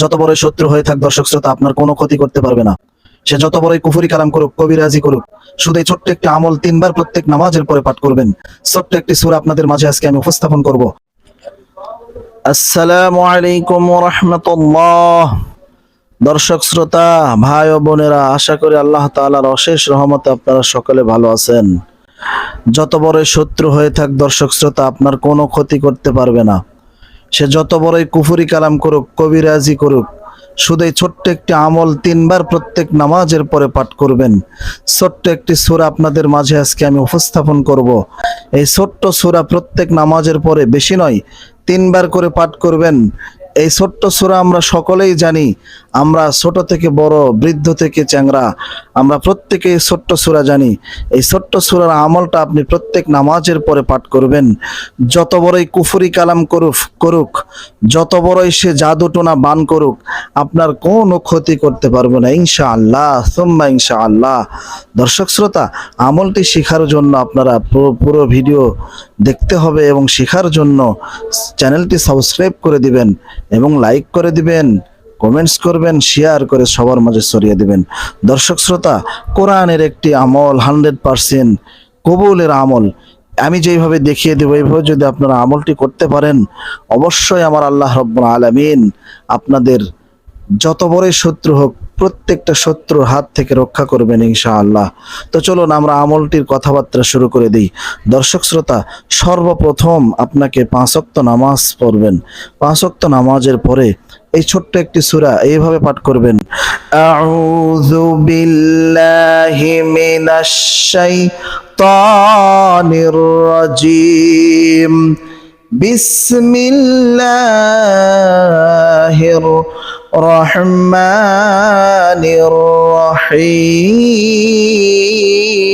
যত বড় শত্রু হয়ে থাক দর্শক শ্রোতা, আপনার কোনো ক্ষতি করতে পারবে না। সে যত বড়ই কুফুরি কালাম করুক, কবিরাজি করুক, শুধু এই ছোট্ট একটি আমল তিনবার প্রত্যেক নামাজের পরে পাঠ করবেন। ছোট্ট একটি সুর আপনাদের মাঝে আজকে আমি উপস্থাপন করব। আসসালামু আলাইকুম রহমতুল্লাহ। দর্শক শ্রোতা, ভাই ও বোনেরা, আশা করি আল্লাহ তাআলার অশেষ রহমতে আপনারা সকলে ভালো আছেন। যত বড় শত্রু হয়ে থাক দর্শক শ্রোতা, আপনার কোনো ক্ষতি করতে পারবে না। সে যত বড়ই কুফুরি কালাম করুক, কবিরাজি করুক শুধু ছোট্ট একটি আমল তিনবার প্রত্যেক নামাজের পরে পাঠ করবেন। ছোট্ট একটি সুরা আপনাদের মাঝে আজকে আমি উপস্থাপন করব। এই ছোট্ট সুরা প্রত্যেক নামাজের পরে, বেশি নয়, তিনবার করে পাঠ করবেন। এই ছোট্ট সুরা আমরা সকলেই জানি আমরা ছোট থেকে বড়, বৃদ্ধ থেকে চ্যাংরা, আমরা প্রত্যেকে ছোট্ট সুরা জানি। এই ছোট্ট সুরার আমলটা আপনি প্রত্যেক নামাজের পরে পাঠ করবেন। যত বড়ই কুফুরি কালাম করুক করুক, যত বড়ই সে জাদুটোনা বান করুক, আপনার কোনো ক্ষতি করতে পারব না। ইনশা আল্লাহ সোম্মা ইনশা আল্লাহ দর্শক শ্রোতা, আমলটি শেখার জন্য আপনারা পুরো ভিডিও দেখতে হবে এবং শেখার জন্য চ্যানেলটি সাবস্ক্রাইব করে দিবেন এবং লাইক করে দিবেন। কমেন্টস করবেন শেয়ার করে সবার মাঝে ছড়িয়ে দিবেন। দর্শক শ্রোতা, কোরআনের একটি আমল হান্ড্রেড পারসেন্ট কবুলের আমল। আমি যেইভাবে দেখিয়ে দেবো, এইভাবে যদি আপনারা আমলটি করতে পারেন, অবশ্যই আমার আল্লাহ রব্বুল আলামিন আপনাদের যত বড়ই শত্রু হোক, প্রত্যেকটা শত্রুর হাত থেকে রক্ষা করবেন ইনশাআল্লাহ। তো চলুন আমরা আমলটির কথাবার্তা শুরু করে দিই। দর্শক শ্রোতা, সর্বপ্রথম আপনাকে পাঁচক্ত নামাজ পড়বেন। পাঁচক্ত নামাজের পরে এই ছোট্ট একটি সূরা এইভাবে পাঠ করবেন। আউযু বিল্লাহি মিনাশ শাইতানির রাজিম। বিসমিল্লাহির রহমানির রহিম।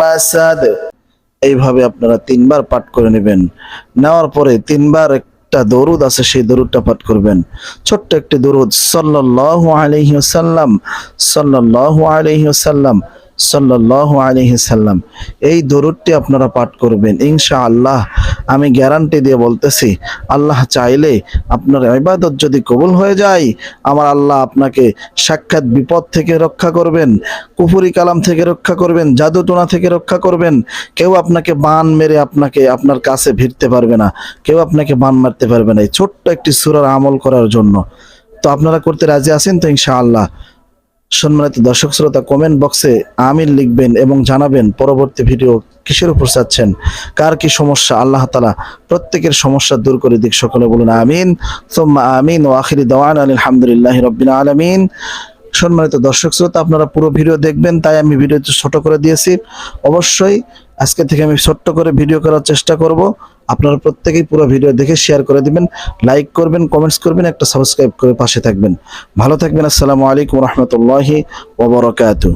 মাসাদ। এইভাবে আপনারা তিনবার পাঠ করে নেবেন। নেওয়ার পরে তিনবার একটা দরুদ আছে, সেই দরুদটা পাঠ করবেন। ছোট্ট একটি দরুদ, সাল্লাল্লাহু আলাইহি ওয়াসাল্লাম, সাল্লাল্লাহু আলাইহি ওয়াসাল্লাম, সাল্লাল্লাহু আলাইহি সাল্লাম এই দরুদটি আপনারা পাঠ করবেন। ইনশাআল্লাহ আমি গ্যারান্টি দিয়ে বলতেছি, আল্লাহ চাইলে আপনার ইবাদত যদি কবুল হয়ে যায়, আমার আল্লাহ আপনাকে সাক্ষাৎ বিপদ থেকে রক্ষা করবেন, কুফুরি কালাম থেকে রক্ষা করবেন, জাদুটোনা থেকে রক্ষা করবেন। কেউ আপনাকে বান মেরে আপনাকে আপনার কাছে ভিড়তে পারবে না, কেউ আপনাকে বান মারতে পারবে না। এই ছোট্ট একটি সুরার আমল করার জন্য। তো আপনারা করতে রাজি আছেন তো ইনশাআল্লাহ? সম্মানিত দর্শক শ্রোতা কমেন্ট বক্সে আমির লিখবেন এবং জানাবেন পরবর্তী ভিডিও কিসের উপর চাচ্ছেন, কার কি সমস্যা, আল্লাহ তালা প্রত্যেকের সমস্যা দূর করে দিক, সকলে বলুন আমিন। আমিন ও আখিরি দেওয়ান আলহামদুলিল্লাহ রবিন আলমিন। সম্মানিত দর্শক শ্রোতা, আপনারা পুরো ভিডিও দেখবেন, তাই আমি ভিডিওটি ছোট করে দিয়েছি। অবশ্যই আজকে থেকে আমি ছোট্ট করে ভিডিও করার চেষ্টা করব। আপনারা প্রত্যেকেই পুরো ভিডিও দেখে শেয়ার করে দিবেন লাইক করবেন কমেন্টস করবেন, একটা সাবস্ক্রাইব করে পাশে থাকবেন। ভালো থাকবেন, আসসালামু আলাইকুম রহমতুল্লাহি ওবরাকাতু